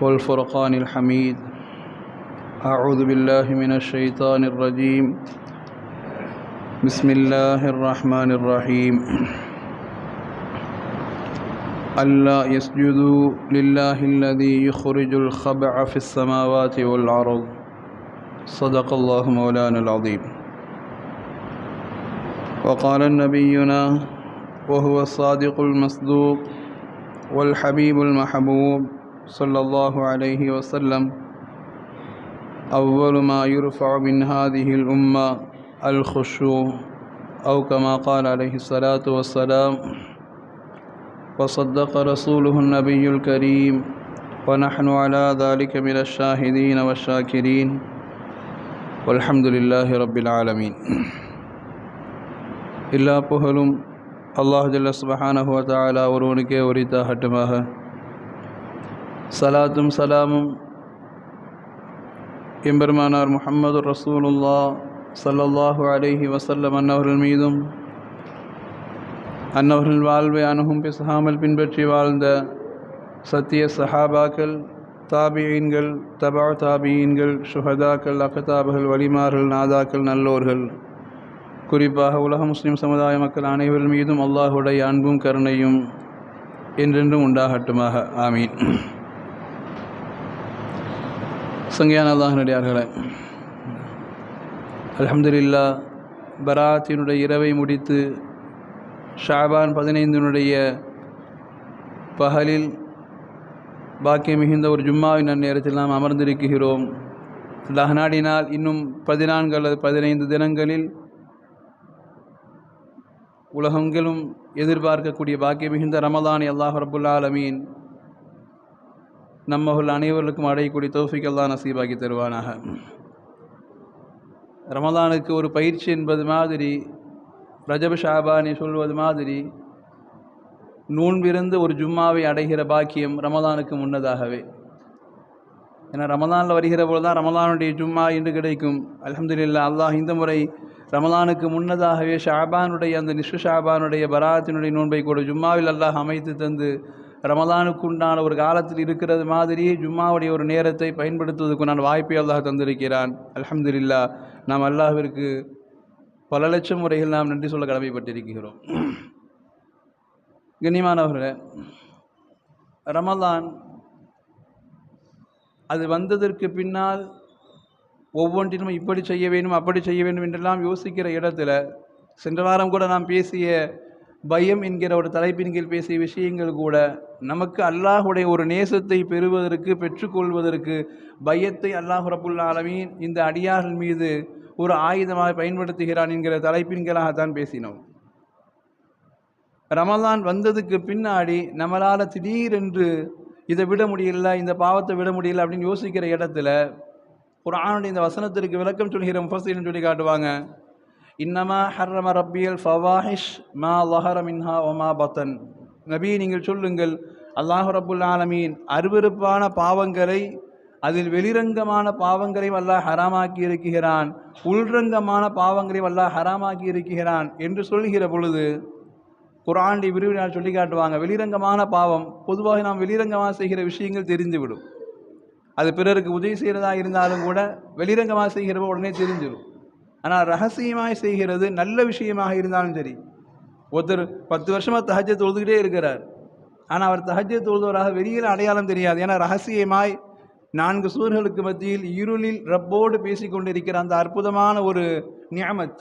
والفرقان الحميد. أعوذ بالله من الشيطان الرجيم. بسم الله الرحمن الرحيم. ألا يسجدوا لله الذي يخرج الخبع في السماوات والأرض. صدق الله مولانا العظيم. وقال نبينا وهو الصادق المصدوق والحبيب المحبوب صلى الله عليه وسلم أول ما يرفع من هذه الأمة الخشوع أو كما قال عليه الصلاة والسلام وصدق رسوله النبي الكريم ونحن على ذلك من الشاهدين والشاكرين والحمد لله رب العالمين எல்லா புகழும் அல்லாஹ் ஜல்ல சுபஹானஹு வ தஆலா ஒருவனுக்கே உரித்தாகட்டுமாக சலாத்தும் சலாமும். எம்பெருமானார் முஹம்மது ரசூலுல்லா சல்லல்லாஹு அலைஹி வசல்லம் அன்னவர்கள் மீதும் அன்னவர்கள் வாழ்வை அணுகும் பேசாமல் பின்பற்றி வாழ்ந்த சத்திய சஹாபாக்கள் தாபியீன்கள் தபா தாபியீன்கள் சுஹதாக்கள் அகதாபுகள் வலிமார்கள் நாதாக்கள் நல்லோர்கள். குறிப்பாக உலக முஸ்லிம் சமுதாய மக்கள் அனைவர் மீதும் அல்லாஹுடைய அன்பும் கருணையும் என்றென்றும் உண்டாகட்டுமாக. ஆமீன். சங்கையான அல்லாஹனடியார்களே அல்ஹம்துலில்லா பராத்தினுடைய இரவை முடித்து ஷாபான் பதினைந்தினுடைய பகலில் பாக்கியம் மிகுந்த ஒரு ஜும்மாவின் அந்நேரத்தில் நாம் அமர்ந்திருக்கிறோம். அல்லாஹ் நாடினால் இன்னும் பதினான்கு அல்லது பதினைந்து தினங்களில் உலகங்களும் எதிர்பார்க்கக்கூடிய பாக்கிய மிகுந்த ரமதான் அல்லாஹ் ரபுல்லா அலமீன் நம்மகள் அனைவருக்கும் அடையக்கூடிய தௌஃபிக் அல்லா நசீபாக்கி தருவானாக. ரமதானுக்கு ஒரு பயிற்சி என்பது மாதிரி ரஜப ஷாபானி சொல்வது மாதிரி நோன்பிருந்து ஒரு ஜும்மாவை அடைகிற பாக்கியம் ரமதானுக்கு முன்னதாகவே. ஏன்னா ரமதானில் வருகிற போது தான் ரமதானுடைய ஜும்மா என்று கிடைக்கும். அலமதுல்லா அல்லாஹ் இந்த முறை ரமலானுக்கு முன்னதாகவே ஷாபானுடைய அந்த நிஷு ஷாபானுடைய பராத்தினுடைய நோன்பை கூட ஜும்மாவில் அல்லாஹ் அமைத்து தந்து ரமதானுக்குண்டான ஒரு காலத்தில் இருக்கிறது மாதிரி ஜும்மாவுடைய ஒரு நேரத்தை பயன்படுத்துவதற்கு நான் வாய்ப்பை அல்லாஹ் தந்திருக்கிறான். அலமதுல்லா நாம் அல்லாஹிற்கு பல லட்சம் முறைகள் நாம் நன்றி சொல்ல கடமைப்பட்டிருக்கிறோம். கண்ணியமானவர்களே ரமதான் அது வந்ததற்கு பின்னால் ஒவ்வொன்றிலும் இப்படி செய்ய வேண்டும் அப்படி செய்ய வேண்டும் என்றெல்லாம் யோசிக்கிற இடத்துல சென்ற வாரம் கூட நாம் பேசிய பயம் என்கிற ஒரு தலைப்பின் கீழ் பேசிய விஷயங்கள் கூட நமக்கு அல்லாஹுடைய ஒரு நேசத்தை பெறுவதற்கு பெற்றுக்கொள்வதற்கு பயத்தை அல்லாஹ் ரபுல்லா ஆலமீன் இந்த அடியார்கள் மீது ஒரு ஆயுதமாக பயன்படுத்துகிறான் என்கிற தலைப்பின்களாகத்தான் பேசினோம். ரமலான் வந்ததுக்கு பின்னாடி நம்மளால் திடீரென்று இதை விட முடியல இந்த பாவத்தை விட முடியல அப்படின்னு யோசிக்கிற இடத்துல ஒரு ஆணுடைய இந்த வசனத்திற்கு விளக்கம் சொல்கிற முஃபசீன் சொல்லி காட்டுவாங்க. இன்னமா ஹர்ரம ரப்பியல் ஃபவாஹிஷ் மா லஹர மின்ஹா ஒமா பத்தன். நபி நீங்கள் சொல்லுங்கள் அல்லாஹு ரபுல் ஆலமீன் அருவருப்பான பாவங்களை அதில் வெளிரங்கமான பாவங்களையும் அல்லாஹ் ஹராமாக்கி இருக்கிறான். உள்ரங்கமான பாவங்களையும் அல்லாஹ் ஹராமாக்கி இருக்கிறான். என்று சொல்கிற பொழுது குராண்டி விரிவினால் சொல்லி காட்டுவாங்க வெளிரங்கமான பாவம் பொதுவாக நாம் வெளிரங்கமாக செய்கிற விஷயங்கள் தெரிந்துவிடும். அது பிறருக்கு உதவி செய்கிறதா இருந்தாலும் கூட வெளிரங்கமாக செய்கிறப்ப உடனே தெரிஞ்சிடும் ஆனால் ரகசியமாய் செய்கிறது நல்ல விஷயமாக இருந்தாலும் சரி. ஒருத்தர் பத்து வருஷமாக தஹஜ தொழுதுகிட்டே இருக்கிறார். ஆனால் அவர் தஹஜ தொழுதவராக வெளியில் அடையாளம் தெரியாது. ஏன்னா ரகசியமாய் நான்கு சூர்களுக்கு மத்தியில் இருளில் ரப்போடு பேசி கொண்டிருக்கிற அந்த அற்புதமான ஒரு நியமத்.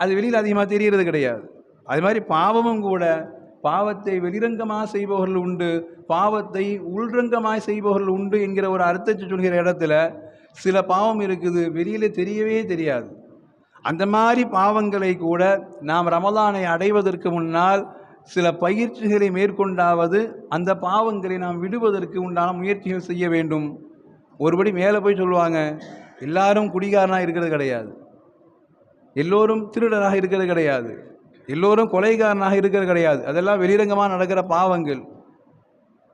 அது வெளியில் அதிகமாக தெரிகிறது கிடையாது. அது மாதிரி பாவமும் கூட பாவத்தை வெளிரங்கமாக செய்பவர்கள் உண்டு பாவத்தை உள்ரங்கமாக செய்பவர்கள் உண்டு என்கிற ஒரு அர்த்தத்தை சொல்கிற இடத்துல சில பாவம் இருக்குது வெளியில் தெரியவே தெரியாது. அந்த மாதிரி பாவங்களை கூட நாம் ரமலானை அடைவதற்கு முன்னால் சில பயிற்சிகளை மேற்கொண்டாவது அந்த பாவங்களை நாம் விடுவதற்கு உண்டான முயற்சிகள் செய்ய வேண்டும். ஒருபடி மேலே போய் சொல்லுவாங்க எல்லாரும் குடிகாரனாக இருக்கிறது கிடையாது. எல்லோரும் திருடராக இருக்கிறது கிடையாது. எல்லோரும் கொலைகாரனாக இருக்கிறது கிடையாது. அதெல்லாம் வெளிரங்கமாக நடக்கிற பாவங்கள்.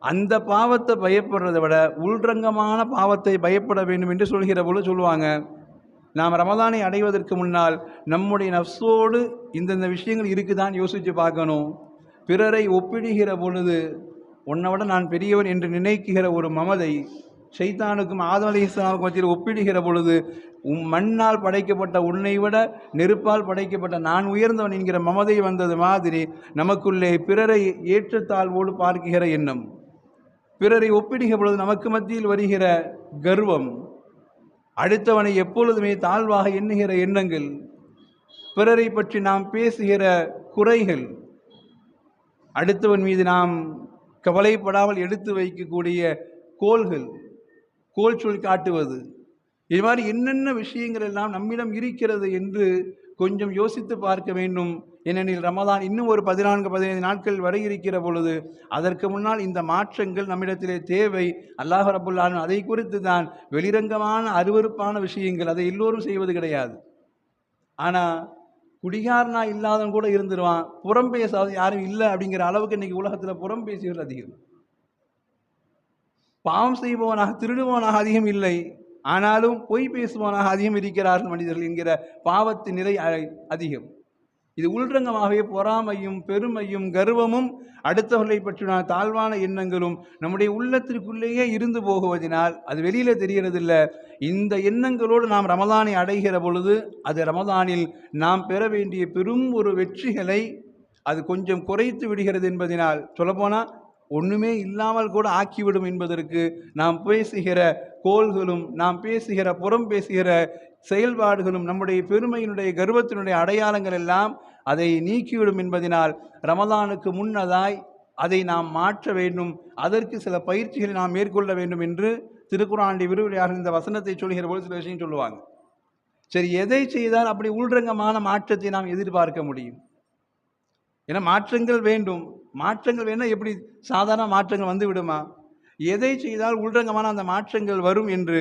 அந்த பாவத்தை பயப்படுறதை விட உள்ரங்கமான பாவத்தை பயப்பட வேண்டும் என்று சொல்கிற பொழுது சொல்லுவாங்க நாம் ரமதானை அடைவதற்கு முன்னால் நம்முடைய நஃப்ஸோடு இந்தந்த விஷயங்கள் இருக்குதான் யோசித்து பார்க்கணும். பிறரை ஒப்பிடுகிற பொழுது உன்னை விட நான் பெரியவன் என்று நினைக்குகிற ஒரு மமதை ஷைத்தானுக்கும் ஆதம் அலி இஸ்லாமுக்கும் மத்தியில் ஒப்பிடுகிற பொழுது உம் மண்ணால் படைக்கப்பட்ட உன்னை விட நெருப்பால் படைக்கப்பட்ட நான் உயர்ந்தவன் என்கிற மமதை வந்தது மாதிரி நமக்குள்ளே பிறரை ஏற்றத்தாழ்வோடு பார்க்கிற எண்ணம். பிறரை ஒப்பிடுகிற பொழுது நமக்கு மத்தியில் வருகிற கர்வம் அடுத்தவனை எப்பொழுதுமே தாழ்வாக எண்ணுகிற எண்ணங்கள் பிறரை பற்றி நாம் பேசுகிற குறைகள் அடுத்தவன் மீது நாம் கவலைப்படாமல் எடுத்து வைக்கக்கூடிய கோள்கள் கோல் சொல் காட்டுவது இது மாதிரி என்னென்ன விஷயங்கள் எல்லாம் நம்மிடம் இருக்கிறது என்று கொஞ்சம் யோசித்து பார்க்க வேண்டும். ஏனெனில் ரமதான் இன்னும் ஒரு பதினான்கு பதினைந்து நாட்கள் வரை இருக்கிற பொழுது அதற்கு முன்னால் இந்த மாற்றங்கள் நம்மிடத்திலே தேவை. அல்லாஹ் ரபுல்லான் அதை குறித்து தான் வெளிரங்கமான அருவருப்பான விஷயங்கள். அதை எல்லோரும் செய்வது கிடையாது. ஆனால் குடிகாரனா இல்லாதவன் கூட இருந்துருவான். புறம் பேசாத யாரும் இல்லை அப்படிங்கிற அளவுக்கு இன்னைக்கு உலகத்தில் புறம் பேசியவர் அதிகம். பாவம் செய்பவனாக திருடுபவனாக அதிகம் இல்லை. ஆனாலும் பொய் பேசுபவனாக அதிகம் இருக்கிறார்கள் மனிதர்கள் என்கிற பாவத்தின் நிலை அ- அதிகம். இது உள்ரங்கமாகவே பொறாமையும் பெருமையும் கர்வமும் அடுத்தவர்களை பற்றின தாழ்வான எண்ணங்களும் நம்முடைய உள்ளத்திற்குள்ளேயே இருந்து போகுவதினால் அது வெளியில் தெரிகிறதில்ல. இந்த எண்ணங்களோடு நாம் ரமதானை அடைகிற பொழுது அது ரமதானில் நாம் பெற வேண்டிய பெரும் ஒரு வெற்றிகளை அது கொஞ்சம் குறைத்து விடுகிறது என்பதனால் சொல்லப்போனால் ஒன்றுமே இல்லாமல் கூட ஆக்கிவிடும் என்பதற்கு நாம் பேசுகிற கோள்களும் நாம் பேசுகிற புறம் பேசுகிற செயல்பாடுகளும் நம்முடைய பெருமையினுடைய கர்வத்தினுடைய அடையாளங்கள் எல்லாம் அதை நீக்கிவிடும் என்பதனால் ரமதானுக்கு முன்னதாய் அதை நாம் மாற்ற வேண்டும். அதற்கு சில பயிற்சிகளை நாம் மேற்கொள்ள வேண்டும் என்று திருக்குறாண்டி விரிவுரையாக இந்த வசனத்தை சொல்கிற போது சில விஷயம் சொல்லுவாங்க. சரி எதை செய்தால் அப்படி உள்ரங்கமான மாற்றத்தை நாம் எதிர்பார்க்க முடியும்? ஏன்னா மாற்றங்கள் வேண்டும். மாற்றங்கள் வேணால் எப்படி சாதாரண மாற்றங்கள் வந்து விடுமா? எதை செய்தால் உள்ரங்கமான அந்த மாற்றங்கள் வரும் என்று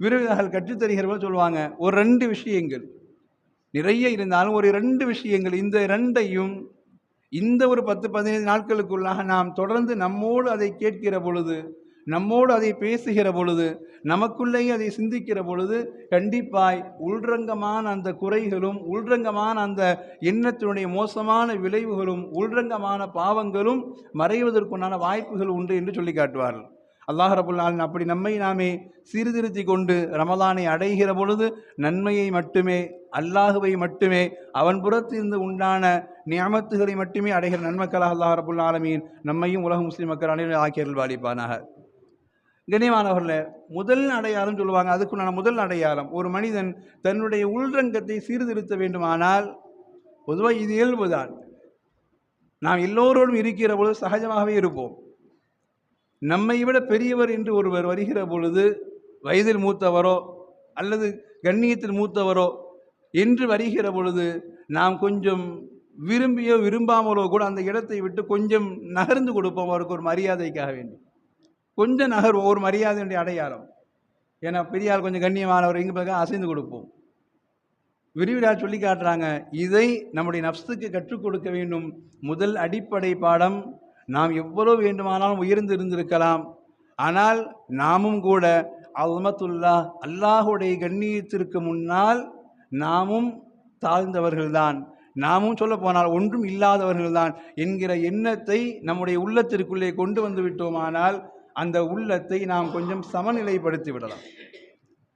விருதுகள் கற்றுத்தருகிறவர்கள் சொல்லுவாங்க ஒரு ரெண்டு விஷயங்கள். நிறைய இருந்தாலும் ஒரு ரெண்டு விஷயங்கள் இந்த ரெண்டையும் இந்த ஒரு பத்து பதினைந்து நாட்களுக்குள்ளாக நாம் தொடர்ந்து நம்மோடு அதை கேட்கிற பொழுது நம்மோடு அதை பேசுகிற பொழுது நமக்குள்ளேயே அதை சிந்திக்கிற பொழுது கண்டிப்பாய் உள்ரங்கமான அந்த குறைகளும் உள்ரங்கமான அந்த எண்ணத்தினுடைய மோசமான விளைவுகளும் உள்ரங்கமான பாவங்களும் மறைவதற்குண்டான வாய்ப்புகள் உண்டு என்று சொல்லி காட்டுவார்கள். அல்லாஹ் ரபுல்லாலின் அப்படி நம்மை நாமே சீர்திருத்தி கொண்டு ரமதானை அடைகிற பொழுது நன்மையை மட்டுமே அல்லாஹுவை மட்டுமே அவன் புறத்திலிருந்து உண்டான நியமத்துகளை மட்டுமே அடைகிற நன்மக்களாக அல்லாஹ் ரபுல் ஆலமீன் நம்மையும் உலக முஸ்லீம் மக்கள் அனைவரும் ஆக்கியர்கள் வாலிப்பானாக கண்ணியமானவர்களே முதல் அடையாளம் சொல்லுவாங்க அதுக்குண்டான முதல் அடையாளம் ஒரு மனிதன் தன்னுடைய உள்ரங்கத்தை சீர்திருத்த வேண்டுமானால் பொதுவாக இது இயல்புதான். நாம் எல்லோரோடும் இருக்கிற பொழுது சகஜமாகவே இருப்போம். நம்மை விட பெரியவர் என்று ஒருவர் வருகிற பொழுது வயதில் மூத்தவரோ அல்லது கண்ணியத்தில் மூத்தவரோ என்று வருகிற பொழுது நாம் கொஞ்சம் விரும்பியோ விரும்பாமலோ கூட அந்த இடத்தை விட்டு கொஞ்சம் நகர்ந்து கொடுப்போம் அவருக்கு ஒரு மரியாதைக்காக வேண்டி. கொஞ்சம் நகர் ஒரு மரியாதையுடைய அடையாளம். ஏன்னா பெரியார் கொஞ்சம் கண்ணியமானவர் எங்கே பார்க்க அசைந்து கொடுப்போம். விரிவிழா சொல்லி காட்டுறாங்க இதை நம்முடைய நப்சுக்கு கற்றுக் கொடுக்க வேண்டும். முதல் அடிப்படை பாடம் நாம் எவ்வளவு வேண்டுமானாலும் உயர்ந்து இருந்திருக்கலாம். ஆனால் நாமும் கூட அல்மத்துல்லா அல்லாஹுடைய கண்ணியத்திற்கு முன்னால் நாமும் தாழ்ந்தவர்கள்தான். நாமும் சொல்ல போனால் ஒன்றும் இல்லாதவர்கள்தான் என்கிற எண்ணத்தை நம்முடைய உள்ளத்திற்குள்ளே கொண்டு வந்து விட்டோமானால் அந்த உள்ளத்தை நாம் கொஞ்சம் சமநிலைப்படுத்தி விடலாம்.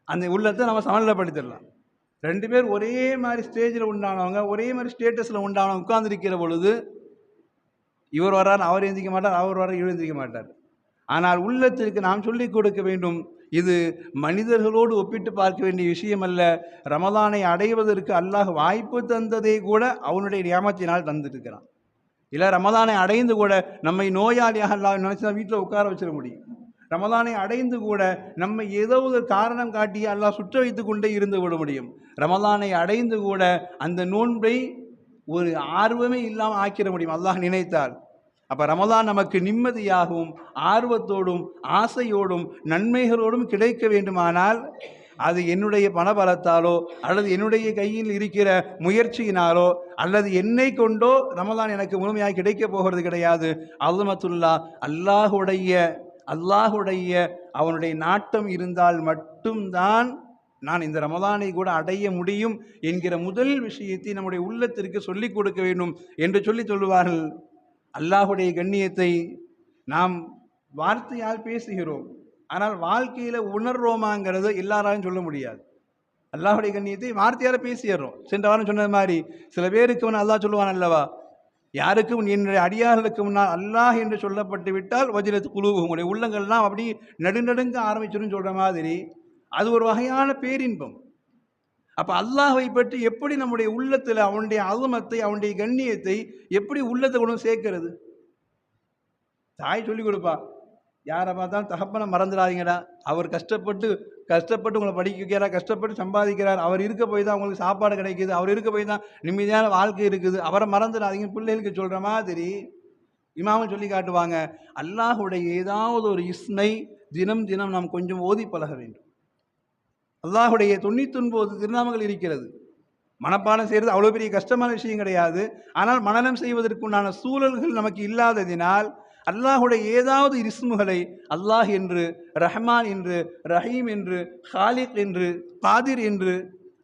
அந்த உள்ளத்தை நம்ம சமநிலைப்படுத்திடலாம். ரெண்டு பேர் ஒரே மாதிரி ஸ்டேஜில் உண்டானவங்க ஒரே மாதிரி ஸ்டேட்டஸில் உண்டானவங்க உட்கார்ந்துருக்கிற பொழுது இவர் வரார் அவர் எழுந்திக்க மாட்டார் அவர் வர எழுந்திக்க மாட்டார். ஆனால் உள்ளத்திற்கு நாம் சொல்லிக் கொடுக்க வேண்டும் இது மனிதர்களோடு ஒப்பிட்டு பார்க்க வேண்டிய விஷயம் அல்ல ரமதானை அடைவதற்கு அல்லாஹ் வாய்ப்பு தந்ததை கூட அவனுடைய நியமத்தினால் தந்துருக்கிறான். இல்லை ரமதானை அடைந்து கூட நம்மை நோயாளியாக அல்லாஹ் நினைச்சா வீட்டில் உட்கார வச்சிட முடியும். ரமதானை அடைந்து கூட நம்மை ஏதோ ஒரு காரணம் காட்டி அல்லாஹ் சுற்ற வைத்து கொண்டே இருந்து விட முடியும். ரமதானை அடைந்து கூட அந்த நோன்பை ஒரு ஆர்வமே இல்லாமல் ஆக்கிட முடியும். அல்லாஹ் நினைத்தால். அப்போ ரமதான் நமக்கு நிம்மதியாகவும் ஆர்வத்தோடும் ஆசையோடும் நன்மைகளோடும் கிடைக்க வேண்டுமானால் அது என்னுடைய பணபலத்தாலோ அல்லது என்னுடைய கையில் இருக்கிற முயற்சியினாலோ அல்லது என்னை கொண்டோ ரமதான் எனக்கு முழுமையாக கிடைக்க போகிறது கிடையாது. அல்மத்துல்லா அல்லாஹுடைய அல்லாஹுடைய அவனுடைய நாட்டம் இருந்தால் மட்டும்தான் நான் இந்த ரமதானை கூட அடைய முடியும் என்கிற முதல் விஷயத்தை நம்முடைய உள்ளத்திற்கு சொல்லிக் கொடுக்க வேண்டும் என்று சொல்லி சொல்லுவார்கள். அல்லாஹுடைய கண்ணியத்தை நாம் வார்த்தையால் பேசுகிறோம். ஆனால் வாழ்க்கையில் உணர்றோமாங்கிறத எல்லாராலும் சொல்ல முடியாது. அல்லாஹுடைய கண்ணியத்தை வார்த்தையால் பேசிடுறோம். சென்ற வாரம் சொன்னது மாதிரி சில பேருக்கு அவன் அல்லாஹ் சொல்லுவான் அல்லவா யாருக்கும் என்னுடைய அடியார்களுக்கு முன்னால் அல்லாஹ் என்று சொல்லப்பட்டு விட்டால் வஜ்ரத் குழு உங்களுடைய உள்ளங்கள்லாம் அப்படி நடுநடுங்க ஆரம்பிச்சிடும் சொல்கிற மாதிரி அது ஒரு வகையான பேரின்பம். அப்போ அல்லாஹை பற்றி எப்படி நம்முடைய உள்ளத்தில் அவனுடைய அலுமத்தை அவனுடைய கண்ணியத்தை எப்படி உள்ளத்தை கொண்டு சேர்க்கிறது? தாய் சொல்லி கொடுப்பா யாரை பார்த்தாலும் தகப்பனை மறந்துடாதீங்கடா. அவர் கஷ்டப்பட்டு கஷ்டப்பட்டு உங்களை படிக்க வைக்கிறார் கஷ்டப்பட்டு சம்பாதிக்கிறார். அவர் இருக்க போய் தான் உங்களுக்கு சாப்பாடு கிடைக்குது. அவர் இருக்க போய் தான் நிம்மதியான வாழ்க்கை இருக்குது. அவரை மறந்துடாதீங்க பிள்ளைகளுக்கு சொல்கிற மாதிரி இமாமும் சொல்லி காட்டுவாங்க அல்லாஹுடைய ஏதாவது ஒரு இஸ்மை தினம் தினம் நாம் கொஞ்சம் ஓதி பழக வேண்டும். அல்லாஹுடைய தொண்ணூத்தொன்பது திருநாமங்கள் இருக்கிறது. மனப்பாடம் செய்கிறது அவ்வளோ பெரிய கஷ்டமான விஷயம் கிடையாது. ஆனால் மனநம் செய்வதற்குண்டான சூழல்கள் நமக்கு இல்லாததினால் அல்லாஹுடைய ஏதாவது இஸ்முகளை அல்லாஹ் என்று ரஹ்மான் என்று ரஹீம் என்று ஹாலிக் என்று காதிர் என்று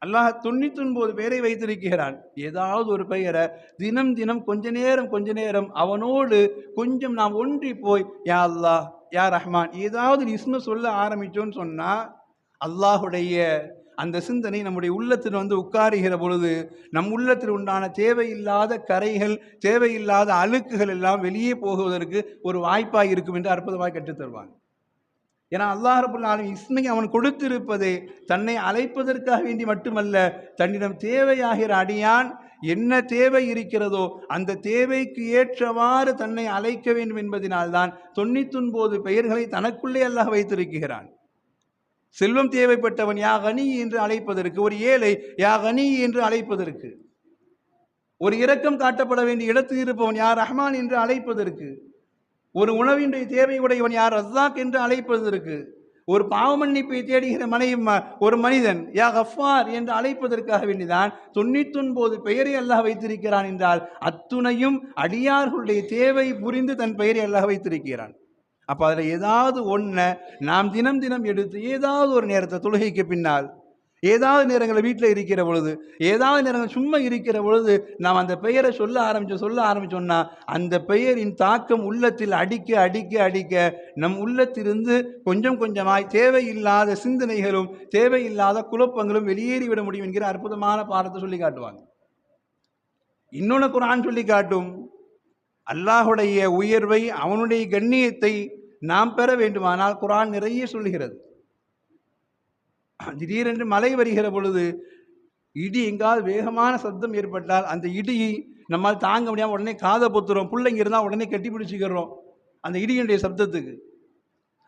அல்லாஹ் தொண்ணூத்தொன்பது பேரை வைத்திருக்கிறான். ஏதாவது ஒரு பெயரை தினம் தினம் கொஞ்ச நேரம் கொஞ்ச நேரம் அவனோடு கொஞ்சம் நாம் ஒன்றி போய் யா அல்லாஹ் யா ரஹ்மான் ஏதாவது இஸ்ம சொல்ல ஆரம்பித்தோன்னு சொன்னால் அல்லாஹுடைய அந்த சிந்தனை நம்முடைய உள்ளத்தில் வந்து உட்காருகிற பொழுது நம் உள்ளத்தில் உண்டான தேவையில்லாத கரைகள் தேவையில்லாத அழுக்குகள் எல்லாம் வெளியே போகுவதற்கு ஒரு வாய்ப்பாக இருக்கும் என்று அற்புதமாக கற்றுத் தருவாங்க. ஏன்னா அல்லாஹ் ரபுல் ஆலமீன் இஸ்மை அவன் கொடுத்திருப்பதே தன்னை அழைப்பதற்காக வேண்டி மட்டுமல்ல தன்னிடம் தேவையாகிற அடியான் என்ன தேவை இருக்கிறதோ அந்த தேவைக்கு ஏற்றவாறு தன்னை அழைக்க வேண்டும் என்பதனால்தான் தொண்ணூத்தொன்பது பெயர்களை தனக்குள்ளே அல்லாஹ் வைத்திருக்கிறான். செல்வம் தேவைப்பட்டவன் யாகனி என்று அழைப்பதற்கு ஒரு ஏழை யாகனி என்று அழைப்பதற்கு ஒரு இரக்கம் காட்டப்பட வேண்டிய இடத்தில் இருப்பவன் யார் ரஹ்மான் என்று அழைப்பதற்கு ஒரு உணவினுடைய தேவை உடையவன் யார் ரஸ்தாக் என்று அழைப்பதற்கு ஒரு பாவமன்னிப்பை தேடுகிற மனைவி ஒரு மனிதன் யா கஃபார் என்று அழைப்பதற்காக வேண்டிதான் தொண்ணூத்தொன்பது பெயரை அல்லாஹ் வைத்திருக்கிறான் என்றால் அத்துணையும் அடியார்களுடைய தேவை புரிந்து தன் பெயரை அல்லாஹ் வைத்திருக்கிறான். அப்போ அதில் ஏதாவது ஒன்றை நாம் தினம் தினம் எடுத்து ஏதாவது ஒரு நேரத்தை தொழுகைக்கு பின்னால் ஏதாவது நேரங்களில் வீட்டில் இருக்கிற பொழுது ஏதாவது நேரங்கள் சும்மா இருக்கிற பொழுது நாம் அந்த பெயரை சொல்ல ஆரம்பித்தோம் சொல்ல ஆரம்பித்தோம்னா அந்த பெயரின் தாக்கம் உள்ளத்தில் அடிக்க அடிக்க அடிக்க நம் உள்ளத்திலிருந்து கொஞ்சம் கொஞ்சமாய் தேவையில்லாத சிந்தனைகளும் தேவையில்லாத குழப்பங்களும் வெளியேறிவிட முடியும் என்கிற அற்புதமான பாடத்தை சொல்லி காட்டுவாங்க. இன்னொன்று குரான் சொல்லி காட்டும் அல்லாஹுடைய உயர்வை அவனுடைய கண்ணியத்தை நாம் பெற வேண்டுமானால் குரான் நிறைய சொல்லுகிறது. திடீரென்று மழை வருகிற பொழுது இடி எங்காவது வேகமான சப்தம் ஏற்பட்டால் அந்த இடியை நம்மால் தாங்க முடியாமல் உடனே காதை பொத்துறோம் பிள்ளைங்க இருந்தால் உடனே கட்டி பிடிச்சிக்கிறோம் அந்த இடியினுடைய சப்தத்துக்கு.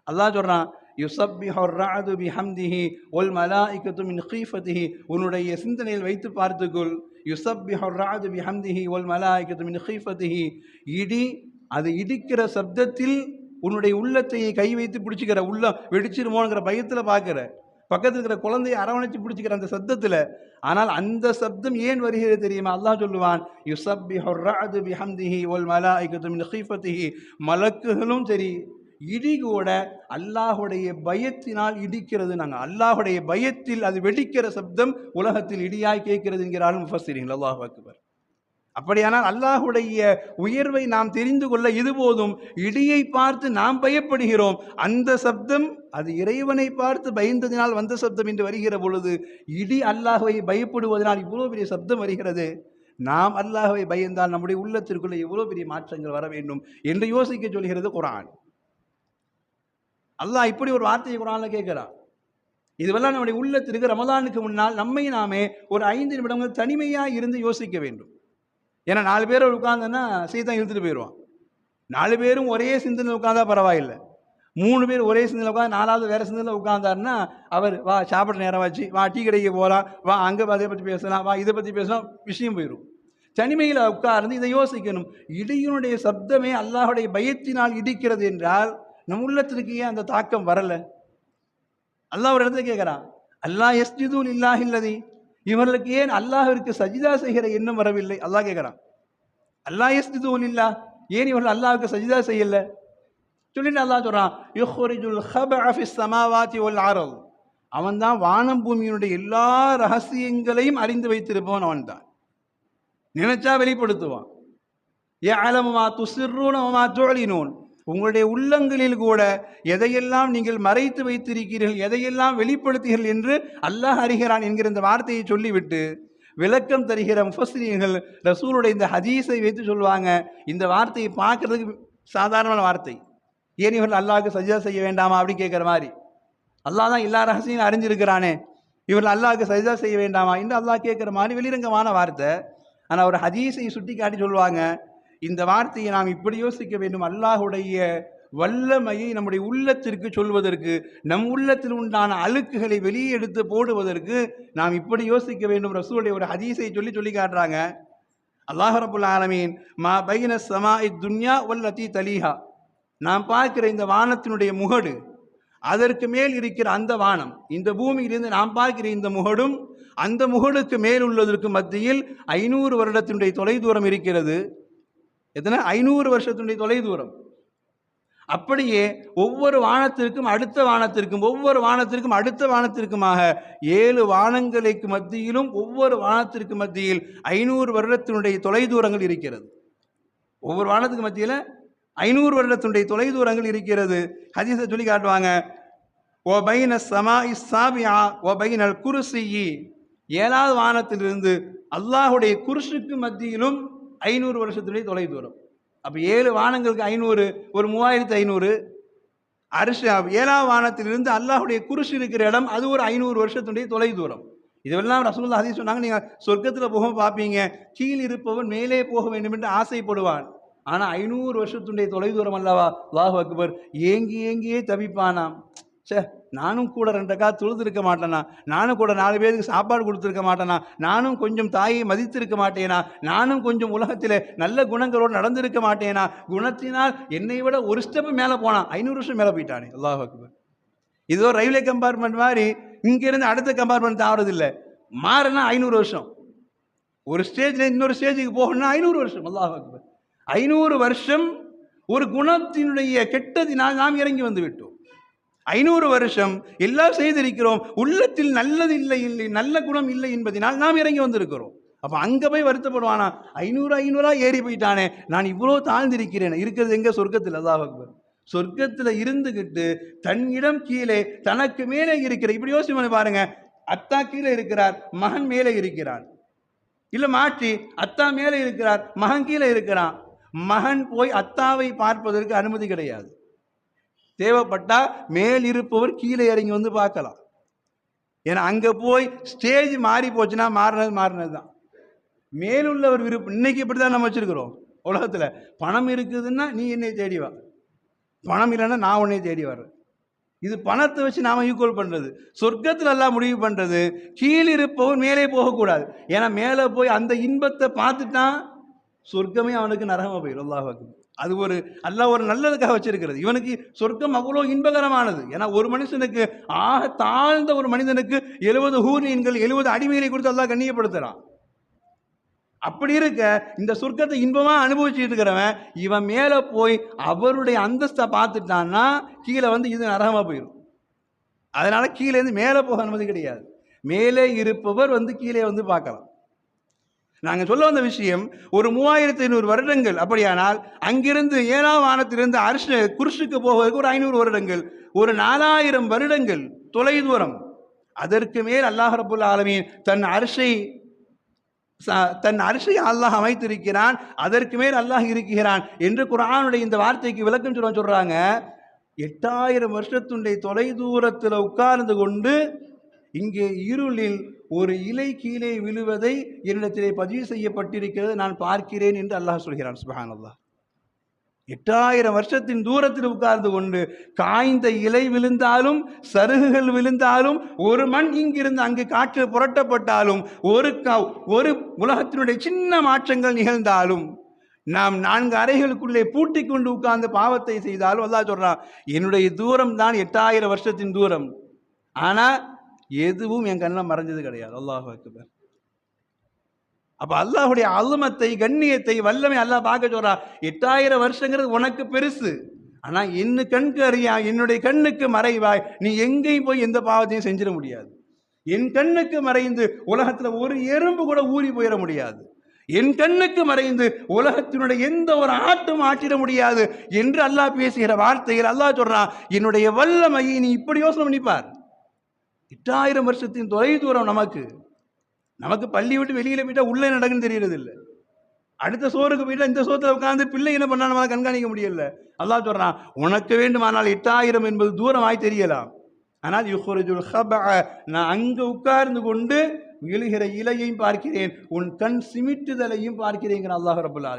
அல்லா சொல்கிறான் யுசப்பிஹு பிஹம்திஹி ஒல் மலாஇக்கத்து மின் ஹீஃபத்திஹி உன்னுடைய சிந்தனையில் வைத்து பார்த்துக்கொள் யுசப்பிஹு பிஹம்திஹி ஒல் மலாஇக்கத்து மின் ஹீஃபத்திஹி இடி அது இடிக்கிற சப்தத்தில் உன்னுடைய உள்ளத்தை கை வைத்து பிடிச்சிக்கிற உள்ள வெடிச்சிருமோங்கிற பயத்தில் பார்க்குற பக்கத்தில் இருக்கிற குழந்தையை அரவணைச்சு பிடிச்சிக்கிற அந்த சப்தத்தில் ஆனால் அந்த சப்தம் ஏன் வருகிறது தெரியுமா? அல்லாஹ் சொல்லுவான் யுசப்பி ஹொர்ராது பிஹம்திஹி ஒல் மலாய்கத்து மின் ஹீஃபத்திஹி. மலக்குகளும் சரி இடி கூட அல்லாஹுடைய பயத்தினால் இடிக்கிறது நாங்கள் அல்லாஹுடைய பயத்தில் அது வெடிக்கிற சப்தம் உலகத்தில் இடியாய் கேட்கிறது என்கிறாலும் முஃபஸ்ஸிரீன் அல்லாஹ் அக்பர். அப்படியானால் அல்லாஹுடைய உயர்வை நாம் தெரிந்து கொள்ள இது போதும். இடியை பார்த்து நாம் பயப்படுகிறோம். அந்த சப்தம் அது இறைவனை பார்த்து பயந்ததினால் வந்த சப்தம் என்று வருகிற பொழுது இடி அல்லாஹுவை பயப்படுவதனால் இவ்வளோ பெரிய சப்தம் வருகிறது. நாம் அல்லாஹுவை பயந்தால் நம்முடைய உள்ளத்திற்குள்ளே எவ்வளோ பெரிய மாற்றங்கள் வர வேண்டும் என்று யோசிக்க சொல்கிறது குரான் அல்லாஹ் இப்படி ஒரு வார்த்தையை குரானில் கேட்குறான். இதுவெல்லாம் நம்முடைய உள்ளத்திற்கு ரமதானுக்கு முன்னால் நம்மை நாமே ஒரு ஐந்து நிமிடங்கள் தனிமையாக இருந்து யோசிக்க வேண்டும். ஏன்னா நாலு பேர் உட்காந்தோன்னா சீதான் இழுத்துட்டு போயிடுவான். நாலு பேரும் ஒரே சிந்தனை உட்காந்தா பரவாயில்லை. மூணு பேர் ஒரே சிந்தனை உட்காந்து நாலாவது வேறு சிந்தனை உட்காந்தாருன்னா அவர் வா சாப்பிட்ற நேரம் வச்சு வா டீ கடைக்கு போகலாம் வா அங்கே அதை பற்றி பேசலாம் வா இதை பற்றி பேசலாம் விஷயம் போயிடும். தனிமையில் உட்கார்ந்து இதை யோசிக்கணும். இடியினுடைய சப்தமே அல்லாஹுடைய பயத்தினால் இடிக்கிறது என்றால் நம் உள்ளத்திற்கு ஏன் அந்த தாக்கம் வரலை? அல்லாஹ் ஒரு இடத்துல கேட்குறான் அல்லாஹ் எஸ்ஜிதூன் இல்லாஹ் இவர்களுக்கு ஏன் அல்லாஹிற்கு சஜிதா செய்கிற எண்ணம் வரவில்லை? அல்லாஹ் கேட்குறான். அல்லாஹ் எஸ்ஜிதூல் இல்லா. ஏன் இவர்கள் அல்லாஹுக்கு சஜிதா செய்யல? சொல்லிட்டு அல்லாஹ் சொல்றான் யுஹ்ரிஜுல் ஹபஅ ஃபிஸ் சமாவாத்தி ஒல் அர்த். அவன் தான் வானம் பூமியினுடைய எல்லா ரகசியங்களையும் அறிந்து வைத்திருப்பவன் அவன் தான் நினைச்சா வெளிப்படுத்துவான். ஏ துசிர்ரூன வமா துஅலினூன். உங்களுடைய உள்ளங்களில் கூட எதையெல்லாம் நீங்கள் மறைத்து வைத்திருக்கிறீர்கள் எதையெல்லாம் வெளிப்படுத்துகிறீர்கள் என்று அல்லாஹ் அறிகிறான் என்கிற இந்த வார்த்தையை சொல்லிவிட்டு விளக்கம் தருகிற முஃபஸ்ரீன்கள் ரசூலுடைய இந்த ஹதீஸை வைத்து சொல்லுவாங்க. இந்த வார்த்தையை பார்க்கறதுக்கு சாதாரணமான வார்த்தை. ஏன் இவர்கள் அல்லாவுக்கு சஜ்ஜா செய்ய வேண்டாமா அப்படின்னு கேட்குற மாதிரி. அல்லாஹ் தான் எல்லா ரகசியம் அறிஞ்சிருக்கிறானே. இவர்கள் அல்லாவுக்கு சஜ்ஜா செய்ய வேண்டாமா? என்று அல்லாஹ் கேட்குற மாதிரி வெளிரங்கமான வார்த்தை. ஆனால் ஒரு ஹதீஸை சுட்டி காட்டி சொல்லுவாங்க. இந்த வார்த்தையை நாம் இப்படி யோசிக்க வேண்டும். அல்லாஹுடைய வல்லமையை நம்முடைய உள்ளத்திற்கு சொல்வதற்கு நம் உள்ளத்தில் உண்டான அழுக்குகளை வெளியே எடுத்து போடுவதற்கு நாம் இப்படி யோசிக்க வேண்டும். ரசூலுடைய ஒரு ஹதீஸை சொல்லி சொல்லி காட்டுறாங்க. அல்லாஹ் ரபுல் ஆலமீன் மா பைன சமா துன்யா வல்லத்தி தலீஹா. நாம் பார்க்கிற இந்த வானத்தினுடைய முகடு அதற்கு மேல் இருக்கிற அந்த வானம் இந்த பூமியிலிருந்து நாம் பார்க்கிற இந்த முகடும் அந்த முகடுக்கு மேல் உள்ளதற்கு மத்தியில் ஐநூறு வருடத்தினுடைய தொலைதூரம் இருக்கிறது. எத்தனை? ஐநூறு வருஷத்தினுடைய தொலைதூரம். அப்படியே ஒவ்வொரு வானத்திற்கும் அடுத்த வானத்திற்கும் ஒவ்வொரு வானத்திற்கும் அடுத்த வானத்திற்குமாக ஏழு வானங்களுக்கு மத்தியிலும் ஒவ்வொரு வானத்திற்கு மத்தியில் ஐநூறு வருடத்தினுடைய தொலைதூரங்கள் இருக்கிறது. ஒவ்வொரு வானத்துக்கு மத்தியில் ஐநூறு வருடத்தினுடைய தொலைதூரங்கள் இருக்கிறது. ஹதீஸை சொல்லி காட்டுவாங்க. ஓ பைன சமா இஸ்ஸாபியா ஓ பைனல் குருசியி ஏழாவது வானத்திலிருந்து அல்லாஹுடைய குருஷுக்கு மத்தியிலும் ஐநூறு வருஷத்துடைய தொலைதூரம் அப்போ ஏழு வானங்களுக்கு ஐநூறு ஒரு மூவாயிரத்து ஐநூறு. அரிசி ஏழாம் வானத்திலிருந்து அல்லாஹுடைய குருஷ் இருக்கிற இடம் அது ஒரு ஐநூறு வருஷத்துடைய தொலைதூரம் இதெல்லாம் ரசூல்லா ஹதீஸ் சொன்னாங்க நீங்கள் சொர்க்கத்தில் போக பார்ப்பீங்க கீழ் இருப்பவன் மேலே போக வேண்டும் என்று ஆசைப்படுவான். ஆனால் ஐநூறு வருஷத்துடைய தொலைதூரம் அல்லவா? அல்லாஹ் அக்பர். ஏங்கி ஏங்கியே தவிப்பானாம். சே நானும் கூட ரெண்டக்கா தொழுதுருக்க மாட்டேனா? நானும் கூட நாலு பேருக்கு சாப்பாடு கொடுத்துருக்க மாட்டேனா? நானும் கொஞ்சம் தாயை மதித்திருக்க மாட்டேனா? நானும் கொஞ்சம் உலகத்தில் நல்ல குணங்களோடு நடந்திருக்க மாட்டேனா? குணத்தினால் என்னை விட ஒரு ஸ்டெப்பு மேலே போனான். ஐநூறு வருஷம் மேலே போயிட்டானே. அல்லாஹ் அக்பர். இதோ ரயில்வே கம்பார்ட்மெண்ட் மாதிரி இங்கேருந்து அடுத்த கம்பார்ட்மெண்ட் தாவறதில்லை. மாறினா ஐநூறு வருஷம். ஒரு ஸ்டேஜில் இன்னொரு ஸ்டேஜுக்கு போகணும்னா ஐநூறு வருஷம். அல்லாஹ் அக்பர். ஐநூறு வருஷம் ஒரு குணத்தினுடைய கெட்டதினால் நாம் இறங்கி வந்து விட்டோம். ஐநூறு வருஷம் எல்லாம் செய்திருக்கிறோம். உள்ளத்தில் நல்லது இல்லை இல்லை நல்ல குணம் இல்லை என்பதனால் நாம் இறங்கி வந்திருக்கிறோம். அப்போ அங்கே போய் வருத்தப்படுவானா ஐநூறு ஐநூறா ஏறி போயிட்டானே. நான் இவ்வளோ தாழ்ந்திருக்கிறேன். இருக்கிறது எங்கே சொர்க்கத்தில்? அல்லாஹ் அக்பர். சொர்க்கத்தில் இருந்துக்கிட்டு தன்னிடம் கீழே தனக்கு மேலே இருக்கிற இப்படி யோசிச்சு பண்ணி பாருங்க அத்தா கீழே இருக்கிறார் மகன் மேலே இருக்கிறான் இல்லை மாற்றி அத்தா மேலே இருக்கிறார் மகன் கீழே இருக்கிறான். மகன் போய் அத்தாவை பார்ப்பதற்கு அனுமதி கிடையாது. தேவைப்பட்டால் மேல் இருப்பவர் கீழே இறங்கி வந்து பார்க்கலாம். ஏன்னா அங்கே போய் ஸ்டேஜ் மாறி போச்சுன்னா மாறினது மாறினது தான். மேலுள்ளவர் விருப்பம் இன்னைக்கு இப்படி தான் நம்ம வச்சுருக்கிறோம் உலகத்தில். பணம் இருக்குதுன்னா நீ என்னை தேடி வா. பணம் இல்லைன்னா நான் உன்னை தேடி வர்றேன். இது பணத்தை வச்சு நாம் ஈக்குவல் பண்ணுறது சொர்க்கத்தில் எல்லாம் முடிவு பண்ணுறது கீழ் இருப்பவர் மேலே போகக்கூடாது. ஏன்னா மேலே போய் அந்த இன்பத்தை பார்த்துட்டான் சொர்க்கமே அவனுக்கு நரகமாக போயிடும். அல்லாஹ் அது ஒரு அல்ல ஒரு நல்லதுக்காக வச்சிருக்கிறது. இவனுக்கு சொர்க்கம் அவ்வளோ இன்பகரமானது. ஏன்னா ஒரு மனுஷனுக்கு ஆக தாழ்ந்த ஒரு மனிதனுக்கு எழுபது ஹூரியன்கள் எழுபது அடிமைகளை கொடுத்து அல்லாஹ் கண்ணியப்படுத்துகிறான் அப்படி இருக்க இந்த சொர்க்கத்தை இன்பமாக அனுபவிச்சுட்டு இருக்கிறவன் இவன் மேலே போய் அவருடைய அந்தஸ்தை பார்த்துட்டான்னா கீழே வந்து இது நரகமாக போயிடும் அதனால் கீழே இருந்து மேலே போக அனுமதி கிடையாது. மேலே இருப்பவர் வந்து கீழே வந்து பார்க்கலாம். நாங்கள் சொல்ல வந்த விஷயம் ஒரு மூவாயிரத்து ஐநூறு வருடங்கள் அப்படியானால் அங்கிருந்து ஏழாம் வானத்திலிருந்து அரிச குருஷுக்கு போவதற்கு ஒரு ஐநூறு வருடங்கள் ஒரு நாலாயிரம் வருடங்கள் தொலைதூரம் அதற்கு மேல் அல்லாஹ் ரபுல் ஆலமீன் தன் அரிசை தன் அரிசை அல்லாஹ் அமைத்திருக்கிறான் அதற்கு மேல் அல்லாஹ் இருக்கிறான் என்று குரானுடைய இந்த வார்த்தைக்கு விளக்கம் சொல்ல சொல்கிறாங்க எட்டாயிரம் வருஷத்துடைய தொலைதூரத்தில் உட்கார்ந்து கொண்டு இங்கே இருளில் ஒரு இலை கீழே விழுவதை என்னிடத்திலே பதிவு செய்யப்பட்டிருக்கிறது நான் பார்க்கிறேன் என்று அல்லாஹ் சொல்கிறான் சுபஹான் அல்லாஹ் எட்டாயிரம் வருஷத்தின் தூரத்தில் உட்கார்ந்து கொண்டு காய்ந்த இலை விழுந்தாலும் சருகுகள் விழுந்தாலும் ஒரு மண் இங்கிருந்து அங்கு காற்றில் புரட்டப்பட்டாலும் ஒரு க ஒரு உலகத்தினுடைய சின்ன மாற்றங்கள் நிகழ்ந்தாலும் நாம் நான்கு அறைகளுக்குள்ளே பூட்டி கொண்டு உட்கார்ந்து பாவத்தை செய்தாலும் அல்லாஹ் சொல்கிறான் என்னுடைய தூரம் தான் எட்டாயிரம் வருஷத்தின் தூரம். ஆனால் எதுவும் என் கண்ணில் மறைஞ்சது கிடையாது. அல்லாஹ் அக்பர். அப்போ அல்லாஹுடைய அலுமத்தை கண்ணியத்தை வல்லமை அல்லாஹ் பார்க்க சொல்றா எட்டாயிரம் வருஷங்கிறது உனக்கு பெருசு. ஆனால் என்ன கண்க்கு அறியா என்னுடைய கண்ணுக்கு மறைவாய் நீ எங்கேயும் போய் எந்த பாவத்தையும் செஞ்சிட முடியாது. என் கண்ணுக்கு மறைந்து உலகத்தில் ஒரு எறும்பு கூட ஊறி போயிட முடியாது. என் கண்ணுக்கு மறைந்து உலகத்தினுடைய எந்த ஒரு ஆட்டும் ஆட்டிட முடியாது என்று அல்லாஹ் பேசுகிற வார்த்தைகள் அல்லாஹ் சொல்றான் என்னுடைய வல்லமையை நீ இப்படி யோசனை பண்ணிப்பார். எட்டாயிரம் வருஷத்தின் தொலை தூரம் நமக்கு. நமக்கு பள்ளி விட்டு வெளியில் போயிட்டால் உள்ளே நடக்குன்னு தெரியறது இல்லை அடுத்த சோறுக்கு போயிட்டா இந்த சோத்துல உட்காந்து பிள்ளை என்ன பண்ணா நம்மளால கண்காணிக்க முடியல. அல்லாஹ் சொல்றான் உனக்கு வேண்டுமானால் எட்டாயிரம் என்பது தூரமாய் தெரியலாம். ஆனால் யுஹரஜுல் ஹபஅ நான் அங்கே உட்கார்ந்து கொண்டு விழுகிற இலையையும் பார்க்கிறேன். உன் கண் சிமிட்டுதலையும் பார்க்கிறேங்கிற அல்லாஹ் ரபுல்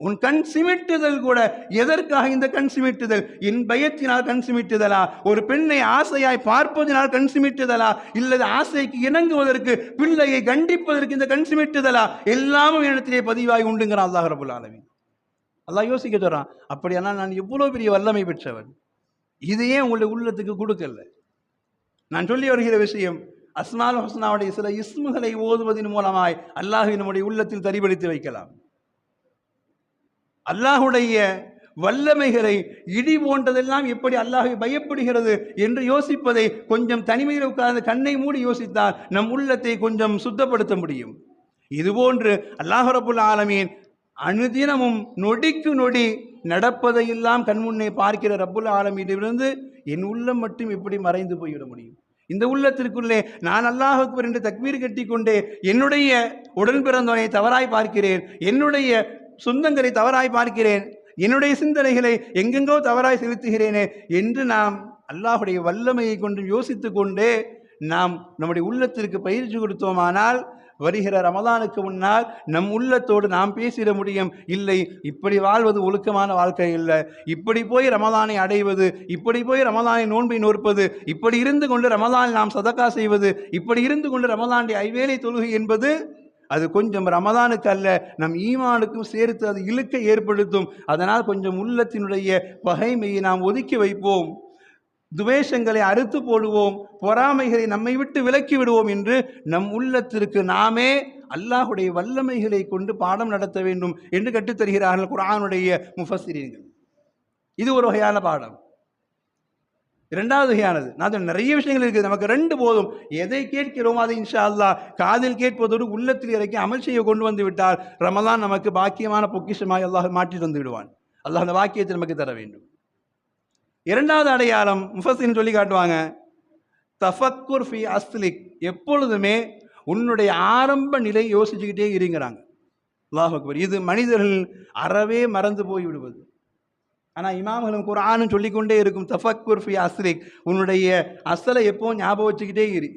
உன் கண் சிமிட்டுதல் கூட எதற்காக இந்த கண் சிமிட்டுதல்? என் பயத்தினால் கண் சிமிட்டுதலா? ஒரு பெண்ணை ஆசையாய் பார்ப்பதினால் கண் சிமிட்டுதலா? இல்லது ஆசைக்கு இணங்குவதற்கு பிள்ளையை கண்டிப்பதற்கு இந்த கண் சிமிட்டுதலா? எல்லாமும் இனத்திலே பதிவாய் உண்டுங்கிறான் அல்லாஹ் ரபுல் ஆலமின். அல்லாஹ் யோசிக்க சொல்றான் அப்படியானால் நான் எவ்வளோ பெரிய வல்லமை பெற்றவன்? இதையே உங்களுடைய உள்ளத்துக்கு கொடுக்கல? நான் சொல்லி வருகிற விஷயம் அஸ்மால் ஹஸ்னாவுடைய சில இஸ்முகளை ஓதுவதன் மூலமாய் அல்லாஹ் நம்முடைய உள்ளத்தில் தரிபடித்து வைக்கலாம். அல்லாஹுடைய வல்லமைகளை இடி போன்றதெல்லாம் எப்படி அல்லாஹை பயப்படுகிறது என்று யோசிப்பதை கொஞ்சம் தனிமையில் உட்கார்ந்து கண்ணை மூடி யோசித்தால் நம் உள்ளத்தை கொஞ்சம் சுத்தப்படுத்த முடியும். இதுபோன்று அல்லாஹ் ரபுல் ஆலமீன் அனுதினமும் நொடிக்கு நொடி நடப்பதையெல்லாம் கண்முன்னே பார்க்கிற ரப்புல் ஆலமீனிலிருந்து என் உள்ளம் மட்டும் எப்படி மறைந்து போய்விட முடியும். இந்த உள்ளத்திற்குள்ளே நான் அல்லாஹ் என்று என்று கட்டி கொண்டே என்னுடைய உடன் பிறந்தவனை தவறாய் பார்க்கிறேன் என்னுடைய சொந்தங்களை தவறாய் பார்க்கிறேன். என்னுடைய சிந்தனைகளை எங்கெங்கோ தவறாய் செலுத்துகிறேனே என்று நாம் அல்லாஹுடைய வல்லமையை கொண்டு யோசித்து கொண்டே நாம் நம்முடைய உள்ளத்திற்கு பயிற்சி கொடுத்தோமானால் வருகிற ரமதானுக்கு முன்னால் நம் உள்ளத்தோடு நாம் பேசிட முடியும். இல்லை இப்படி வாழ்வது ஒழுக்கமான வாழ்க்கை இல்லை இப்படி போய் ரமதானை அடைவது இப்படி போய் ரமதானை நோன்பை நோற்பது இப்படி இருந்து கொண்டு ரமதான் நாம் சதக்கா செய்வது இப்படி இருந்து கொண்டு ரமதானுடைய ஐவேளை தொழுகை என்பது அது கொஞ்சம் ரமதானுக்கு அல்ல நம் ஈமானுக்கும் சேர்த்து அது இழுக்கை ஏற்படுத்தும். அதனால் கொஞ்சம் உள்ளத்தினுடைய பகைமையை நாம் ஒதுக்கி வைப்போம். துவேஷங்களை அறுத்து போடுவோம். பொறாமைகளை நம்மை விட்டு விலக்கி விடுவோம் என்று நம் உள்ளத்திற்கு நாமே அல்லாஹுடைய வல்லமைகளை கொண்டு பாடம் நடத்த வேண்டும் என்று கற்றுத்தருகிறார்கள் குரானுடைய முஃபசிரியர்கள் இது ஒரு வகையான பாடம். இரண்டாவது வகையானது. நான் நிறைய விஷயங்கள் இருக்குது. நமக்கு ரெண்டு போதும். எதை கேட்கிறோமோ அதை இன்ஷா அல்லாஹ் காதில் கேட்பதோடு உள்ளத்தில் இறக்கி அமல் செய்ய கொண்டு வந்து விட்டால் ரமலான் நமக்கு பாக்கியமான பொக்கிஷமாக அல்லாஹ் மாற்றி தந்து விடுவான். அல்லாஹ் அந்த வாக்கியத்தை நமக்கு தர வேண்டும். இரண்டாவது அடையாளம் முஃபஸின் சொல்லி காட்டுவாங்க தஃபக்குர் ஃபி அஸ்லிக். எப்பொழுதுமே உன்னுடைய ஆரம்ப நிலை யோசிச்சுக்கிட்டே இருங்கிறாங்க. அல்லாஹ் அக்பர். இது மனிதர்கள் அறவே மறந்து போய் விடுவது. ஆனால் இமாம்களும் குரானும் சொல்லிக்கொண்டே இருக்கும் தஃபக்குர் ஃபி அஸ்லிக் உன்னுடைய அசலை எப்போவும் ஞாபகம் வச்சுக்கிட்டே இரு.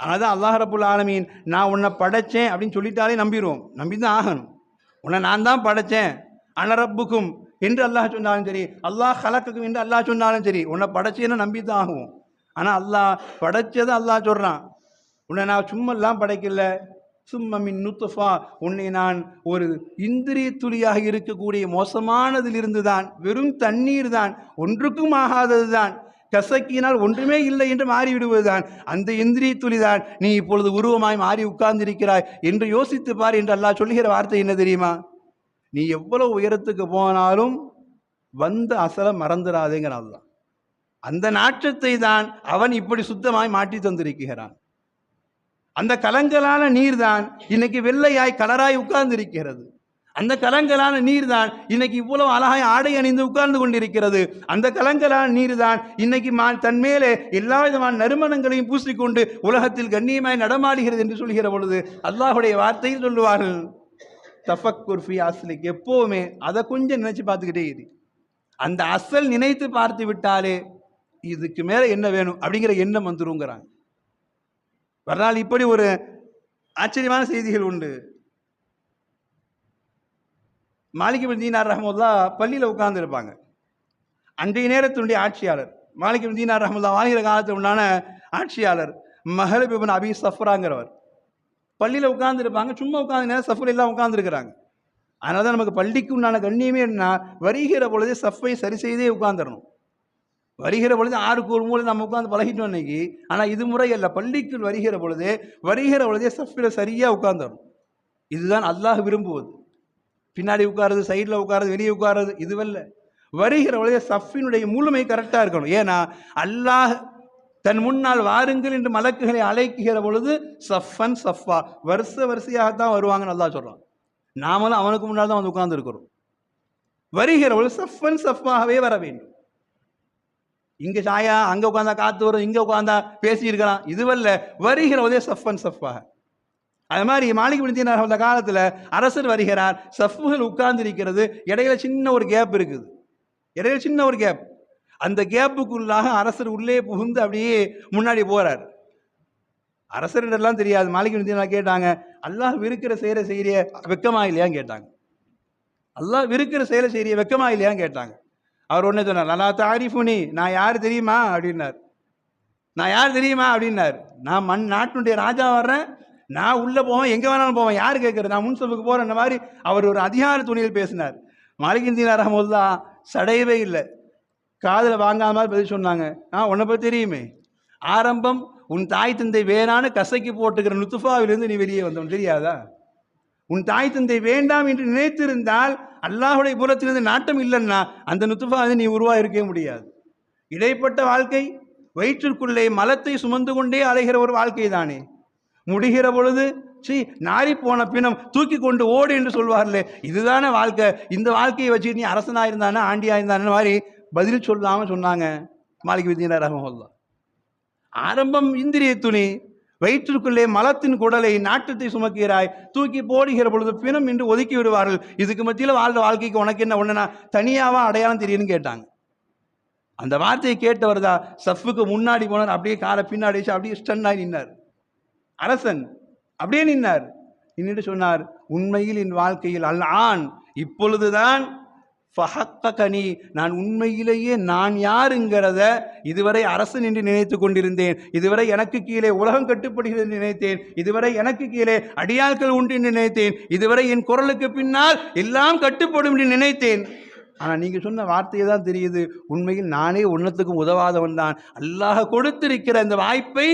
ஆனால் தான் அல்லாஹ் ரபுல் ஆலமீன் நான் உன்னை படைச்சேன் அப்படின்னு சொல்லிட்டாலே நம்பிடுவோம். நம்பி தான் ஆகணும். உன்னை நான் தான் படைச்சேன். அனரப்புக்கும் என்று அல்லாஹ் சொன்னாலும் சரி அல்லாஹ் கலக்குக்கும் என்று அல்லாஹ் சொன்னாலும் சரி உன்னை படைச்சேன்னு நம்பி தான் ஆகும் ஆனால் அல்லாஹ் படைச்சதை அல்லாஹ் சொல்கிறான் உன்னை நான் சும்மெல்லாம் படைக்கல. சும்மமின் நுத்துஃபா. உன்னை நான் ஒரு இந்திரிய துளியாக இருக்கக்கூடிய மோசமானதிலிருந்து தான் வெறும் தண்ணீர் தான் ஒன்றுக்கும் ஆகாதது தான் கசக்கினால் ஒன்றுமே இல்லை என்று மாறிவிடுவதுதான். அந்த இந்திரிய துளிதான் நீ இப்பொழுது உருவமாய் மாறி உட்கார்ந்திருக்கிறாய் என்று யோசித்து பார் என்று அல்லாஹ் சொல்லுகிற வார்த்தை என்ன தெரியுமா? நீ எவ்வளவு உயரத்துக்கு போனாலும் வந்த அசலை மறந்துடாதேங்கிறான் அந்த நாற்றத்தை தான் அவன் இப்படி சுத்தமாய் மாற்றி தந்திருக்கிறான். அந்த கலங்கலான நீர் தான் இன்னைக்கு வெள்ளையாய் கலராய் உட்கார்ந்திருக்கிறது. அந்த கலங்கலான நீர் தான் இன்னைக்கு இவ்வளவு அழகாய் ஆடை அணிந்து உட்கார்ந்து கொண்டிருக்கிறது. அந்த கலங்கலான நீர் தான் இன்னைக்கு மா தன் மேலே எல்லா விதமான நறுமணங்களையும் பூசிக்கொண்டு உலகத்தில் கண்ணியமாய் நடமாடுகிறது என்று சொல்கிற பொழுது அல்லாஹுடைய வார்த்தையில் சொல்லுவார்கள் தஃபக்குர் ஃபி அஸ்லிக். எப்போவுமே அதை கொஞ்சம் நினைச்சு பார்த்துக்கிட்டே இரு. அந்த அசல் நினைத்து பார்த்து விட்டாலே இதுக்கு மேலே என்ன வேணும்? அப்படிங்கிற எண்ணம் வந்துருங்கிறாங்க. வரலாறு இப்படி ஒரு ஆச்சரியமான செய்திகள் உண்டு. மாளிகை தீனார் ரஹமுல்லா பள்ளியில் உட்கார்ந்துருப்பாங்க. அன்றைய நேரத்தினுடைய ஆட்சியாளர். மாளிகை தீனார் ரஹமுல்லா வாழ்கிற காலத்தில் உண்டான ஆட்சியாளர். மஹலப் அபி சஃப்ராங்கிறவர். பள்ளியில் உட்கார்ந்துருப்பாங்க. சும்மா உட்காந்து நேரம் சஃபர் எல்லாம் உட்காந்துருக்கிறாங்க அதனால தான் நமக்கு பள்ளிக்கு உண்டான கண்ணியமே என்ன? வருகிற பொழுது சஃப்பை சரி செய்தே உட்காந்துடணும் வருகிற பொழுது ஆறுக்கு ஒரு மூலை நம்ம உட்காந்து பழகிட்டோம் இன்னைக்கு ஆனால் இது முறை அல்ல. பள்ளிக்குள் வருகிற பொழுது வருகிற பொழுதே சஃபில் சரியாக உட்காந்துடும் இதுதான் அல்லாஹ் விரும்புவது. பின்னாடி உட்காருது சைடில் உட்காருது வெளியே உட்காருது இதுவல்ல. வருகிற பொழுதே சஃபினுடைய முழுமை கரெக்டாக இருக்கணும். ஏன்னா அல்லாஹ் தன் முன்னால் வாருங்கள் என்று மலக்குகளை அழைக்குகிற பொழுது சஃபன் சஃபா. வருஷ வரிசையாகத்தான் வருவாங்கன்னு நல்லா சொல்கிறான் நாமளும் அவனுக்கு முன்னால் தான் வந்து உட்கார்ந்துருக்கிறோம். வருகிற பொழுது சஃபன் சஃபாகவே வர வேண்டும். இங்கே சாயா அங்கே உட்காந்தா காத்து வரும் இங்கே உட்காந்தா பேசியிருக்கலாம். இதுவல்ல வருகிற போதே சஃபன் சஃபாக அது மாதிரி மாளிகை விழுந்தினார் அந்த காலத்தில் அரசர் வருகிறார் சஃப்புகள் உட்கார்ந்திருக்கிறது இடையில சின்ன ஒரு கேப் இருக்குது. இடையில சின்ன ஒரு கேப் அந்த கேப்புக்குள்ளாக அரசர் உள்ளே புகுந்து அப்படியே முன்னாடி போகிறார் அரசரிடெல்லாம் தெரியாது மாளிகை விழுந்தினா கேட்டாங்க அல்லாஹ் விருக்கிற செய்கிற செய்கிற வெக்கமா இல்லையான்னு கேட்டாங்க. அல்லாஹ் விருக்கிற செயலை செய்கிற வெக்கமா இல்லையான்னு கேட்டாங்க. அவர் ஒன்றே சொன்னார் நல்லா தாரிஃபுனி நான் யார் தெரியுமா? அப்படின்னார். நான் யார் தெரியுமா? அப்படின்னார். நான் மண் நாட்டினுடைய ராஜா வர்றேன். நான் உள்ளே போவேன். எங்கே வேணாலும் போவேன். யார் கேட்குறது நான் முன்சபுக்கு போகிறேன் இந்த மாதிரி அவர் ஒரு அதிகார துணியில் பேசினார். மாலிகிந்தின் ரஹமுல்லா சடையவே இல்லை. காதில் வாங்காத மாதிரி பதில் சொன்னாங்க. ஆ உன்னை பற்றி தெரியுமே. ஆரம்பம் உன் தாய் தந்தை வேணான்னு கசைக்கு போட்டுக்கிற நுத்துஃபாவிலிருந்து நீ வெளியே வந்தவன். தெரியாதா? உன் தாய் தந்தை வேண்டாம் என்று நினைத்திருந்தால் அல்லாஹுடைய புறத்திலிருந்து நாட்டம் இல்லைன்னா அந்த நுத்துஃபாவை நீ உருவாயிருக்கவே முடியாது. இடைப்பட்ட வாழ்க்கை வயிற்றுக்குள்ளே மலத்தை சுமந்து கொண்டே அலைகிற ஒரு வாழ்க்கை தானே. முடிகிற பொழுது சி நாரி போன பிணம் தூக்கி கொண்டு ஓடு என்று சொல்வார்களே இதுதானே வாழ்க்கை. இந்த வாழ்க்கையை வச்சு நீ அரசனாக இருந்தானே ஆண்டியாக இருந்தான மாதிரி பதில் சொல்லாமல் சொன்னாங்க. மாலிக் வித்யா ரஹமல்லா ஆரம்பம் இந்திரிய துணி வயிற்றுக்குள்ளே மலத்தின் குடலை நாட்டத்தை சுமக்கிறாய். தூக்கி போடுகிற பொழுது பிணம் என்று ஒதுக்கி விடுவார்கள். இதுக்கு மத்தியில் வாழ்ந்த வாழ்க்கைக்கு உனக்கு என்ன ஒன்றுனா தனியாவா அடையாளம் தெரியும்னு கேட்டாங்க. அந்த வார்த்தையை கேட்டவர் தான் சஃப்புக்கு முன்னாடி போனார் அப்படியே காலை பின்னாடி வச்சு அப்படியே ஸ்டன்னாய் ஆகி நின்னார். அரசன் அப்படியே நின்னார். நின்றுட்டு சொன்னார் உண்மையில் என் வாழ்க்கையில் அல்ல ஆண் இப்பொழுதுதான் ஃபஹக்கனி நான் உண்மையிலேயே நான் யாருங்கிறத இதுவரை அரசு நின்று நினைத்து கொண்டிருந்தேன். இதுவரை எனக்கு கீழே உலகம் கட்டுப்படுகிறது நினைத்தேன். இதுவரை எனக்கு கீழே அடியாட்கள் உண்டு நினைத்தேன். இதுவரை என் குரலுக்கு பின்னால் எல்லாம் கட்டுப்படும் என்று நினைத்தேன். ஆனால் நீங்கள் சொன்ன வார்த்தையை தான் தெரியுது. உண்மையில் நானே ஒன்றத்துக்கும் உதவாதவன் தான். அல்லாஹ் கொடுத்திருக்கிற அந்த வாய்ப்பை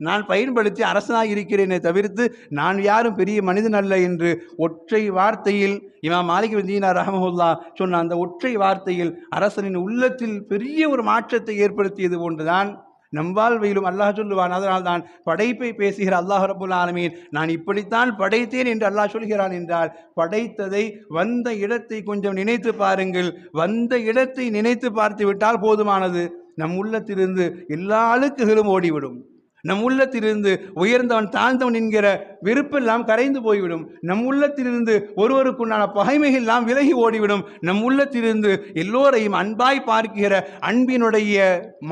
நான் பயன்படுத்தி அரசனாக இருக்கிறேனே தவிர்த்து நான் யாரும் பெரிய மனிதன் அல்ல என்று ஒற்றை வார்த்தையில் இமாம் மாலிக் தீனா ரஹமஹுல்லா சொன்ன அந்த ஒற்றை வார்த்தையில் அரசனின் உள்ளத்தில் பெரிய ஒரு மாற்றத்தை ஏற்படுத்தியது போன்றுதான் நம்வாழ்வையிலும் அல்லாஹ் சொல்லுவான். அதனால் தான் படைப்பை பேசுகிற அல்லாஹ் ரபுல் ஆலமீன் நான் இப்படித்தான் படைத்தேன் என்று அல்லாஹ் சொல்கிறான் என்றால் படைத்ததை வந்த இடத்தை கொஞ்சம் நினைத்து பாருங்கள். வந்த இடத்தை நினைத்து பார்த்து விட்டால் போதுமானது. நம் உள்ளத்திலிருந்து எல்லா அழுக்குகளும் ஓடிவிடும். நம் உள்ளத்திலிருந்து உயர்ந்தவன் தாழ்ந்தவன் என்கிற வெறுப்பெல்லாம் கரைந்து போய்விடும். நம் உள்ளத்திலிருந்து ஒருவருக்குண்டான பகைமைகள் எல்லாம் விலகி ஓடிவிடும். நம் உள்ளத்திலிருந்து எல்லோரையும் அன்பாய் பார்க்கிற அன்பினுடைய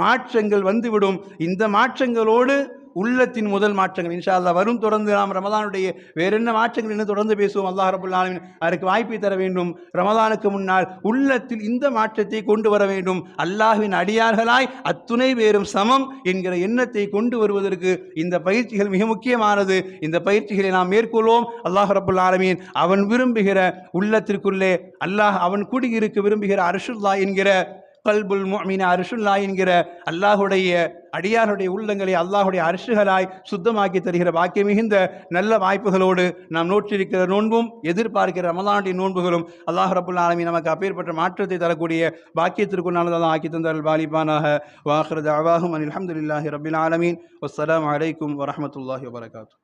மாற்றங்கள் வந்துவிடும். இந்த மாற்றங்களோடு உள்ளத்தின் முதல் மாற்றங்கள். இன்ஷா அல்லா வரும் தொடர்ந்து நாம் ரமதானுடைய வேற என்ன மாற்றங்கள் என்ன தொடர்ந்து பேசுவோம். அல்லாஹ் ரபுல் ஆலமின் அதற்கு வாய்ப்பை தர வேண்டும். ரமதானுக்கு முன்னால் உள்ளத்தில் இந்த மாற்றத்தை கொண்டு வர வேண்டும். அல்லாஹ்வின் அடியார்களாய் அத்துணை பேரும் சமம் என்கிற எண்ணத்தை கொண்டு வருவதற்கு இந்த பயிற்சிகள் மிக முக்கியமானது. இந்த பயிற்சிகளை நாம் மேற்கொள்வோம். அல்லாஹ் ரபுல் ஆலமீன் அவன் விரும்புகிற உள்ளத்திற்குள்ளே அல்லாஹ் அவன் குடியிருக்க விரும்புகிற அரசுல்லா என்கிற கல்புல் மீன அரிசுல்லா என்கிற அல்லாஹுடைய அடியாருடைய உள்ளங்களை அல்லாஹுடைய அரிசுகளாய் சுத்தமாக்கி தருகிற பாக்கியம் மிகுந்த நல்ல வாய்ப்புகளோடு நாம் நோற்றிருக்கிற நோன்பும் எதிர்பார்க்கிற ரமலானுடைய நோன்புகளும் அல்லாஹ் ரபுல் ஆலமி நமக்கு அப்பேற்பட்ட மாற்றத்தை தரக்கூடிய பாக்கியத்திற்கு நல்லதாக ஆக்கி தந்தார்கள் பாலிபானாக. வாஹ்ரத் அவாஹும் அனில் அஹமதுல்லாஹி ரபில் ஆலமீன். வஸ்லாம் அலைக்கும் வரமத்துல்லாஹி வபரகாத்து.